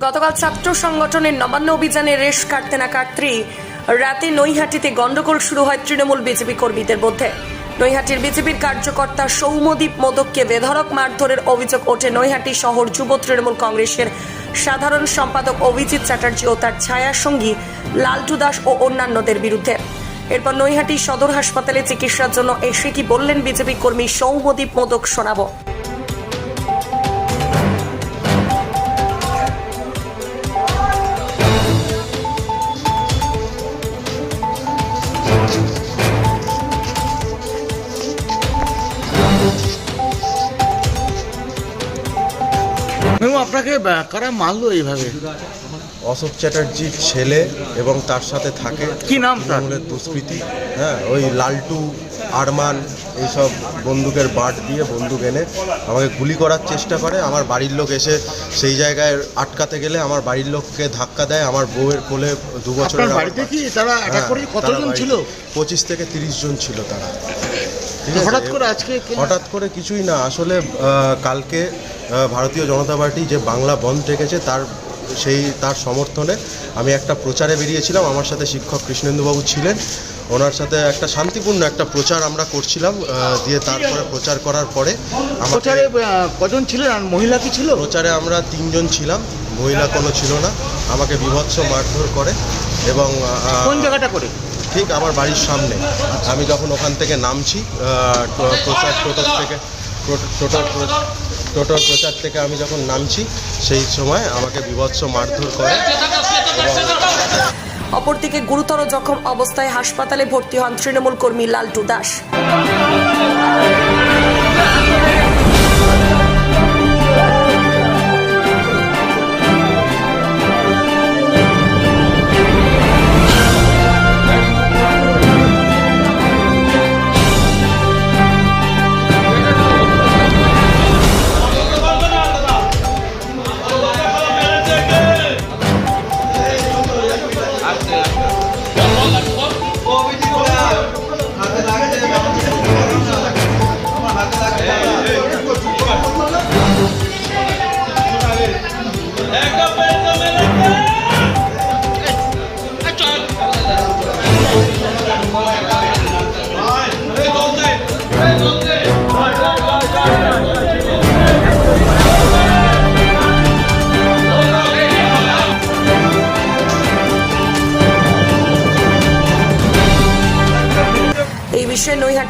গতকাল ছাত্র সংগঠনের নবান্ন অভিযানে রেশ কাটতে না কাটতেই রাতে নৈহাটিতে গন্ডগোল শুরু হয় তৃণমূল বিজেপি কর্মীদের মধ্যে। নৈহাটির বিজেপির কার্যকর্তা সৌমদীপ মোদককে বেধড়ক মারধরের অভিযোগ ওঠে নৈহাটি শহর যুব তৃণমূল কংগ্রেসের সাধারণ সম্পাদক অভিজিৎ চ্যাটার্জি ও তার ছায়াসঙ্গী লালটু দাস ও অন্যান্যদের বিরুদ্ধে। এরপর নৈহাটি সদর হাসপাতালে চিকিৎসার জন্য এসে কি বললেন বিজেপি কর্মী সৌমদীপ মোদক শোনাবো। আপনাকে কারা মারলো এইভাবে। অশোক চ্যাটার্জির ছেলে এবং তার সাথে থাকে কি নাম তার? তৃণমূলের হ্যাঁ ওই লালটু আরমান এইসব বন্দুকের বাট দিয়ে বন্দুক এনে আমাকে গুলি করার চেষ্টা করে। আমার বাড়ির লোক এসে সেই জায়গায় আটকাতে গেলে আমার বাড়ির লোককে ধাক্কা দেয়। আমার বউয়ের কোলে দু বছরের বাড়িতে কি তারা অ্যাটাক হ্যাঁ, কতজন ছিল? পঁচিশ থেকে তিরিশ জন ছিল তারা। হঠাৎ করে আজকে হঠাৎ করে কিছুই না। আসলে কালকে ভারতীয় জনতা পার্টি যে বাংলা বন্ধ রেখেছে তার সেই তার সমর্থনে আমি একটা প্রচারে বেরিয়েছিলাম। আমার সাথে শিক্ষক কৃষ্ণেন্দুবাবু ছিলেন। ওনার সাথে একটা শান্তিপূর্ণ একটা প্রচার আমরা করছিলাম দিয়ে তারপরে প্রচার করার পরে প্রচারে কজন ছিলেন আর মহিলা কি ছিল? প্রচারে আমরা তিনজন ছিলাম মহিলা কোনো ছিল না। আমাকে বিভৎস মারধর করে এবং কোন জায়গাটা করে? ঠিক আমার বাড়ির সামনে। আমি যখন ওখান থেকে নামছি প্রচার টোটোর থেকে টো- টোটোর টোটোর প্রচার থেকে আমি যখন নামছি সেই সময় আমাকে বিভৎস মারধর করে অপরদিকে গুরুতর জখম অবস্থায় হাসপাতালে ভর্তি হন তৃণমূল কর্মী লালটু দাস।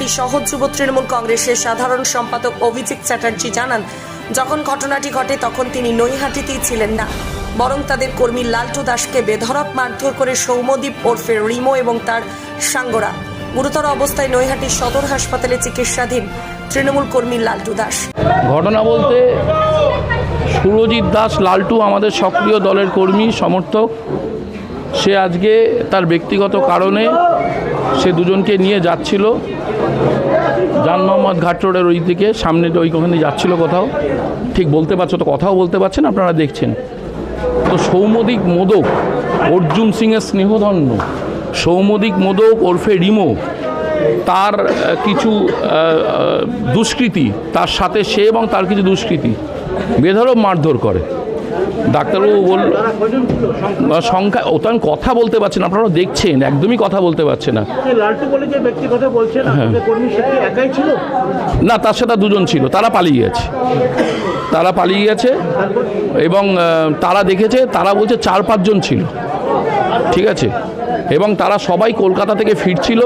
নৈহাটি শহর যুব তৃণমূল কংগ্রেসের সাধারণ সম্পাদক অভিজিৎ চ্যাটার্জি জানান, যখন ঘটনাটি ঘটে তখন তিনি নৈহাটিতেই ছিলেন না। বরং তাদের কর্মী লালটু দাসকে বেধড়ক মারধর করে সৌমদ্বীপ ওরফে রিমো এবং তার সাঙ্গরা। গুরুতর অবস্থায় নৈহাটি সদর হাসপাতালে চিকিৎসাধীন তৃণমূল কর্মী লালটু দাস। ঘটনা বলতে সুরজিৎ দাস লালটু আমাদের সক্রিয় দলের কর্মী, সমর্থক। সে আজকে তার ব্যক্তিগত কারণে সে দুজনকে নিয়ে যাচ্ছিল। জান মোহাম্মদ ঘাট রোডের ওই দিকে, সামনে ওইখানে যাচ্ছিল কোথাও। ঠিক বলতে পারছ তো, কথাও বলতে পারছেন, আপনারা দেখছেন। তো সৌমদিক মোদক, অর্জুন সিংয়ের স্নেহধন্য। সৌমদিক মোদক ওরফে রিমো, তার কিছু দুষ্কৃতি, তার সাথে সে এবং তার কিছু দুষ্কৃতি। বেধরব মারধর করে। ডাক্তারবাবু বল সংখ্যা ও তো কথা বলতে পারছি না আপনারা দেখছেন একদমই কথা বলতে পারছে না। যে লালটু বলে যে ব্যক্তি কথা বলছেন আপনাদের কর্মী সে কি একাই ছিল? না তার সাথে দুজন ছিল তারা পালিয়ে গেছে। তারা পালিয়ে গেছে এবং তারা দেখেছে তারা বলছে চার পাঁচজন ছিল। ঠিক আছে? এবং তারা সবাই কলকাতা থেকে ফিরছিল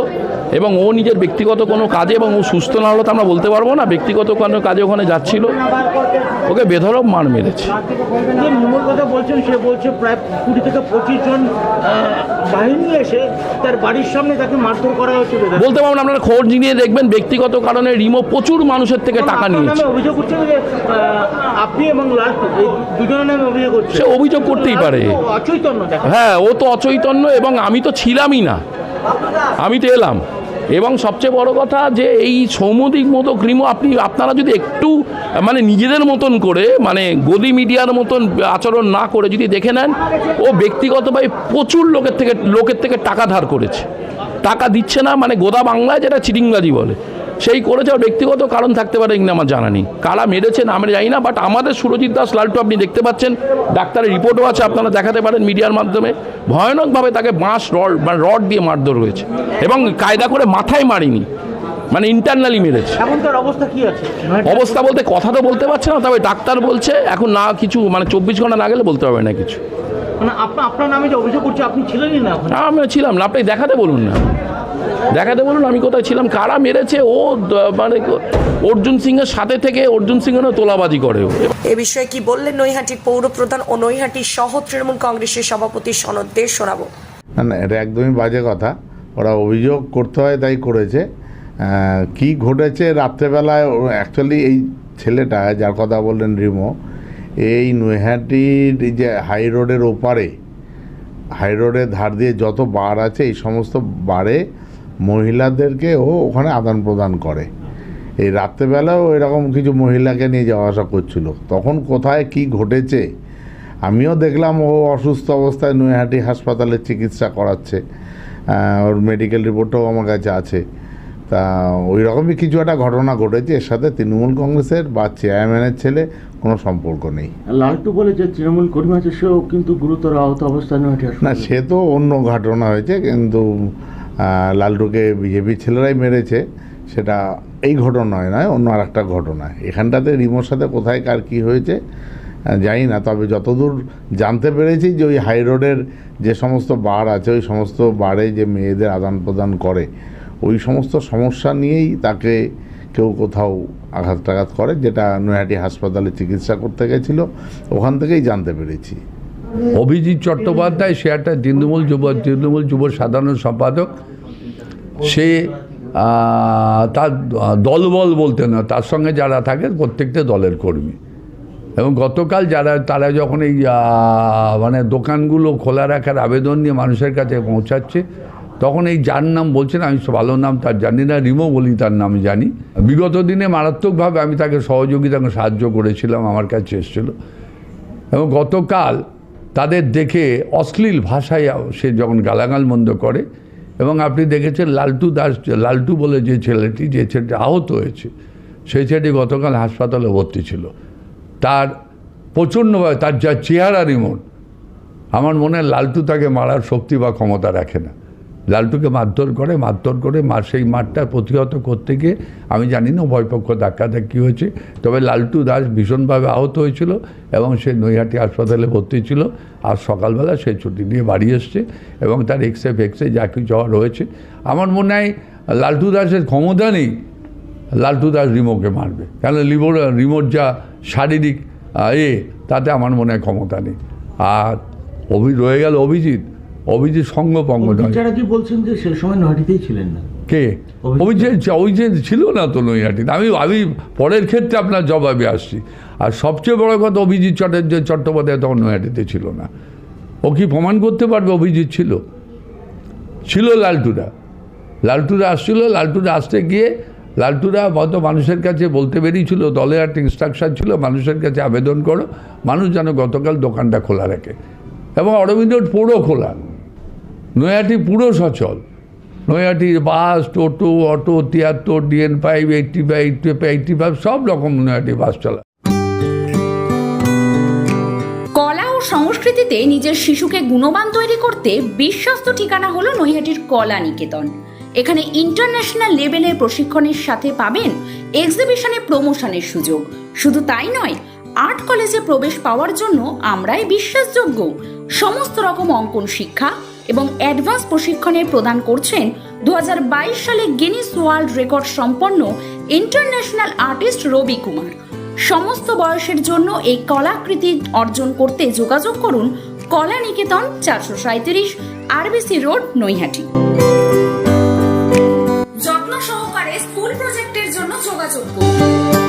এবং ও নিজের ব্যক্তিগত কোনো কাজে এবং ও সুস্থ না হলে তো আমরা বলতে পারব না ব্যক্তিগত কোনো কাজে ওখানে যাচ্ছিল। ওকে বেধরব মার মেরেছে। কথা বলছেন সে বলছে প্রায় কুড়ি থেকে পঁচিশ জন বাহিনী এসে তার বাড়ির সামনে তাকে মারধর করা বেধড়ক। বলতে পারব না আপনারা খোঁজ নিয়ে দেখবেন ব্যক্তিগত কারণে রিমো প্রচুর মানুষের থেকে টাকা নিয়েছে। অভিযোগ যে আপনি এবং লালটু দুজনের নামে অভিযোগ করছে। সে অভিযোগ করতেই পারে। অচৈতন্য হ্যাঁ ও তো অচৈতন্য এবং আমি তো ছিলামই না। আমি তো এলাম। এবং সবচেয়ে বড় কথা যে এই সৌমদিক মতো ক্রিমো আপনি, আপনারা যদি একটু মানে নিজেদের মতন করে মানে গদি মিডিয়ার মতন আচরণ না করে যদি দেখে নেন, ও ব্যক্তিগতভাবে প্রচুর লোকের থেকে লোকের থেকে টাকা ধার করেছে। টাকা দিচ্ছে না মানে গোদা বাংলায় যেটা চিটিংবাজি বলে। সেই করেছে আর ব্যক্তিগত কারণ থাকতে পারে কিনা আমার জানা নেই। কারা মেরেছেন আমরা জানি না বাট আমাদের সুরজিৎ দাস লালটু আপনি দেখতে পাচ্ছেন, ডাক্তারের রিপোর্টও আছে, আপনারা দেখাতে পারেন মিডিয়ার মাধ্যমে। ভয়ানকভাবে তাকে বাঁশ, রড মানে রড দিয়ে মারধর হয়েছে এবং কায়দা করে মাথায় মারিনি। মানে ইন্টারনালি মেরেছে। এখন তার অবস্থা কি আছে? অবস্থা বলতে কথা তো বলতে পারছে না তবে ডাক্তার বলছে এখন না কিছু মানে চব্বিশ ঘণ্টা না গেলে বলতে পারবে না কিছু। মানে আপনার আপনার নামে যে অভিযোগ করছে আপনি ছিলেনই না না, আমি ছিলাম না আপনি দেখাতে বলুন না। দেখাতে বলুন আমি কোথায় ছিলাম কারা মেরেছে ও মানে অর্জুন সিংয়ের সাথে থেকে অর্জুন সিংয়েরও তোলাবাজি করে ও। এ বিষয়ে কি বললেন নৈহাটির পৌর প্রধান ও নৈহাটির সহ তৃণমূল কংগ্রেসের সভাপতি সনদ দে শোনাবো। না না এটা একদমই বাজে কথা। ওরা অভিযোগ করতে হয় তাই করেছে। কি ঘটেছে রাত্রেবেলায়? অ্যাকচুয়ালি এই ছেলেটা, যার কথা বললেন রিমো, এই নৈহাটির যে হাই রোডের ওপারে হাই রোডের ধার দিয়ে যত বার আছে, এই সমস্ত বারে মহিলাদেরকে ও ওখানে আদান প্রদান করে। এই রাত্রেবেলাও এরকম কিছু মহিলাকে নিয়ে যাওয়া আসা করছিল। তখন কোথায় কি ঘটেছে, আমিও দেখলাম ও অসুস্থ অবস্থায় নৈহাটি হাসপাতালে চিকিৎসা করাচ্ছে। ওর মেডিকেল রিপোর্টও আমার কাছে আছে। তা ওই রকমই কিছু একটা ঘটনা ঘটেছে এর সাথে তৃণমূল কংগ্রেসের বা চেয়ারম্যানের ছেলে কোনো সম্পর্ক নেই। লালটু বলে যে তৃণমূল কর্মী আছে সেও কিন্তু গুরুতর আহত অবস্থায় না সে তো অন্য ঘটনা হয়েছে কিন্তু লালটুকে বিজেপির ছেলেরাই মেরেছে সেটা এই ঘটনায় নয় অন্য আর একটা ঘটনা। এখানটাতে রিমোর সাথে কোথায় কার কী হয়েছে জানি না তবে যতদূর জানতে পেরেছি যে ওই হাই রোডের যে সমস্ত বার আছে ওই সমস্ত বারে যে মেয়েদের আদান প্রদান করে ওই সমস্ত সমস্যা নিয়েই তাকে কেউ কোথাও আঘাত টাঘাত করে, যেটা নৈহাটি হাসপাতালে চিকিৎসা করতে গেছিল, ওখান থেকেই জানতে পেরেছি। অভিজিৎ চট্টোপাধ্যায়, সে একটা তৃণমূল যুব তৃণমূল যুব সাধারণ সম্পাদক। সে তার দলবল বলতে না, তার সঙ্গে যারা থাকে প্রত্যেকটা দলের কর্মী। এবং গতকাল যারা, তারা যখন এই মানে দোকানগুলো খোলা রাখার আবেদন নিয়ে মানুষের কাছে পৌঁছাচ্ছে তখন এই যার নাম বলছেন, আমি ভালো নাম তার জানি না, রিমো বলি তার নাম জানি। বিগত দিনে মারাত্মকভাবে আমি তাকে সহযোগিতা সাহায্য করেছিলাম, আমার কাছে এসেছিল। এবং গতকাল তাদের দেখে অশ্লীল ভাষায় সে যখন গালাগাল মন্দ করে, এবং আপনি দেখেছেন লালটু দাস, লালটু বলে যে ছেলেটি যে ছেলেটি আহত হয়েছে, সেই ছেলেটি গতকাল হাসপাতালে ভর্তি ছিল। তার প্রচণ্ডভাবে তার যা চেহারা রিমোট, আমার মনে হয় লালটু তাকে মারার শক্তি বা ক্ষমতা রাখে না। লালটুকে মারধর করে মারধর করে মার সেই মারটা প্রতিহত করতে গিয়ে আমি জানি না, উভয় পক্ষ ধাক্কাধাক্কি হয়েছে। তবে লালটু দাস ভীষণভাবে আহত হয়েছিল এবং সে নৈহাটি হাসপাতালে ভর্তি ছিল। আর সকালবেলা সে ছুটি নিয়ে বাড়ি এসছে এবং তার এক্সরে ফেক্সরে যা কিছু হওয়ার রয়েছে। আমার মনে হয় লালটু দাসের ক্ষমতা নেই, লালটু দাস রিমোকে মারবে। কেন লিমোর রিমোট যা শারীরিক এ, তাতে আমার মনে হয় ক্ষমতা নেই। আর অভি, রয়ে গেল অভিজিৎ। অভিজিৎ সঙ্গপঙ্গ নয়। কি বলছেন যে সে সময় নয়টিতেই ছিলেন না। কে? অভিজিৎ- অভিজিৎ ছিল না তো নৈহাটিতে। আমি আমি পরের ক্ষেত্রে আপনার জবাবে আসছি। আর সবচেয়ে বড় কথা অভিজিৎ চটের চট্টোপাধ্যায় তখন নৈহাটিতে ছিল না। ও কি প্রমাণ করতে পারবে অভিজিৎ ছিল? ছিল লালটুরা লালটুরা আসছিল। লালটুরা আসতে গিয়ে লালটুরা হয়তো মানুষের কাছে বলতে বেরিয়েছিল দলের একটা ইনস্ট্রাকশন ছিল মানুষের কাছে আবেদন করো মানুষ যেন গতকাল দোকানটা খোলা রাখে। এবং অরবিন্দ পুরো খোলা। নৈহাটি পুরো সচল নৈহাটির বাস, টোটো, অটো, তিয়াত্তর, DN five eighty five eighty five eighty five সব রকম নৈহাটি বাস চলা। কলা ও সংস্কৃতিতে নিজের শিশুকে গুণবান তৈরি করতে বিশ্বস্ত ঠিকানা হলো নৈহাটির কলা নিকেতন। এখানে ইন্টারন্যাশনাল লেভেলের প্রশিক্ষণের সাথে পাবেন এক্সিবিশনে প্রমোশনের সুযোগ। শুধু তাই নয়, আর্ট কলেজে প্রবেশ পাওয়ার জন্য আমরাই বিশ্বাসযোগ্য। সমস্ত রকম অঙ্কন শিক্ষা এবং অ্যাডভান্স প্রশিক্ষণের প্রদান করছেন দু হাজার বাইশ সালে গিনিস ওয়ার্ল্ড রেকর্ড সম্পন্ন ইন্টারন্যাশনাল আর্টিস্ট রবি কুমার। সমস্ত বয়সের জন্য এই কলাকৃতি অর্জন করতে যোগাযোগ করুন কলা নিকেতন চারশো সাঁত্রিশ আরবিসি রোড, নৈহাটি। যত্ন সহকারে স্কুল প্রজেক্টের জন্য যোগাযোগ করুন।